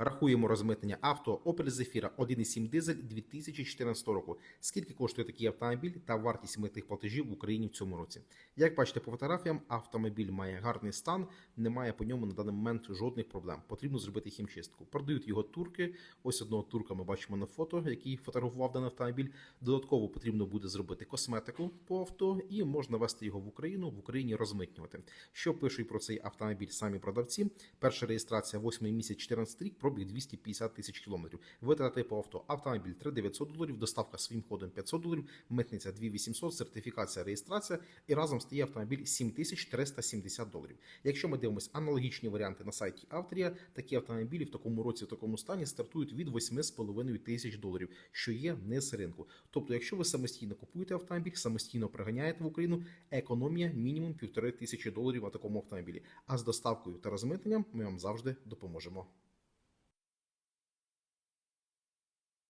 Рахуємо розмитнення авто Opel Zafira 1.7 дизель 2014 року. Скільки коштує такий автомобіль та вартість митних платежів в Україні в цьому році? Як бачите по фотографіям, автомобіль має гарний стан, немає по ньому на даний момент жодних проблем. Потрібно зробити хімчистку. Продають його турки. Ось одного турка ми бачимо на фото, який фотографував даний автомобіль. Додатково потрібно буде зробити косметику по авто і можна вести його в Україну, в Україні розмитнювати. Що пишуть про цей автомобіль самі продавці? Перша реєстрація 8 місяць 14 рік, пробіг 250 тисяч кілометрів. Витрати по авто. Автомобіль 3900 доларів, доставка своїм ходом 500 доларів, митниця 2800, сертифікація, реєстрація і разом стає автомобіль 7370 доларів. Якщо ми дивимося аналогічні варіанти на сайті Авторія, такі автомобілі в такому році, в такому стані стартують від 8,5 тисяч доларів, що є низ ринку. Тобто, якщо ви самостійно купуєте автомобіль, самостійно приганяєте в Україну, економія мінімум півтори тисячі доларів на такому автомобілі. А з доставкою та розмитненням ми вам завжди допоможемо.